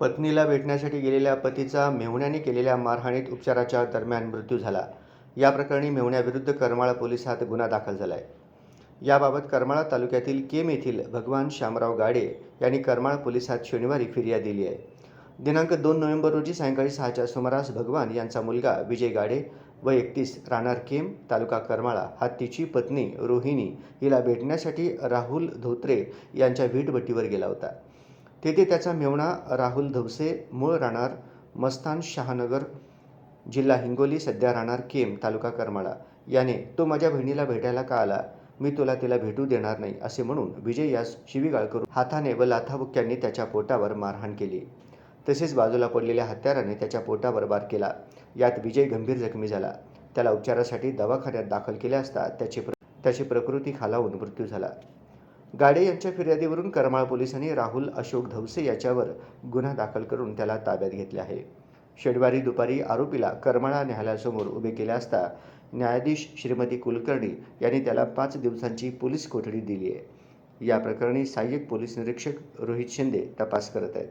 पत्नीला भेटण्यासाठी गेलेल्या पतीचा मेहुण्याने केलेल्या मारहाणीत उपचाराच्या दरम्यान मृत्यू झाला. या प्रकरणी मेहुण्याविरुद्ध करमाळा पोलिसात गुन्हा दाखल झाला आहे याबाबत करमाळा तालुक्यातील केम येथील भगवान शामराव गाडे यांनी करमाळा पोलिसात शनिवारी फिर्याद दिली आहे. दिनांक दोन नोव्हेंबर रोजी सायंकाळी सहाच्या सुमारास भगवान यांचा मुलगा विजय गाडे व एकतीस राहणार केम तालुका करमाळा हा तिची पत्नी रोहिणी हिला भेटण्यासाठी राहुल धोत्रे यांच्या वीटभट्टीवर गेला होता. तेथे त्याचा मेवणा राहुल धवसे मूळ राहणार मस्तान शहानगर जिल्हा हिंगोली सध्या राहणार केम तालुका करमाळा. याने तो माझ्या बहिणीला भेटायला का आला? मी तुला तिला भेटू देणार नाही असे म्हणून विजय यास शिवीगाळ करून हाताने व लाथाबुक्क्यांनी त्याच्या पोटावर मारहाण केली. तसेच बाजूला पडलेल्या हत्याराने त्याच्या पोटावर वार केला. यात विजय गंभीर जखमी झाला. त्याला उपचारासाठी दवाखान्यात दाखल केले असता त्याची प्र त्याची प्रकृती खालावून मृत्यू झाला. गाडे यांच्या फिर्यादीवरून करमाळ पोलिसांनी राहुल अशोक धवसे याच्यावर गुन्हा दाखल करून त्याला ताब्यात घेतले आहे. शनिवारी दुपारी आरोपीला करमाळा न्यायालयासमोर उभे केले असता न्यायाधीश श्रीमती कुलकर्णी यांनी त्याला पाच दिवसांची पोलीस कोठडी दिली आहे. या प्रकरणी सहाय्यक पोलीस निरीक्षक रोहित शिंदे तपास करत आहेत.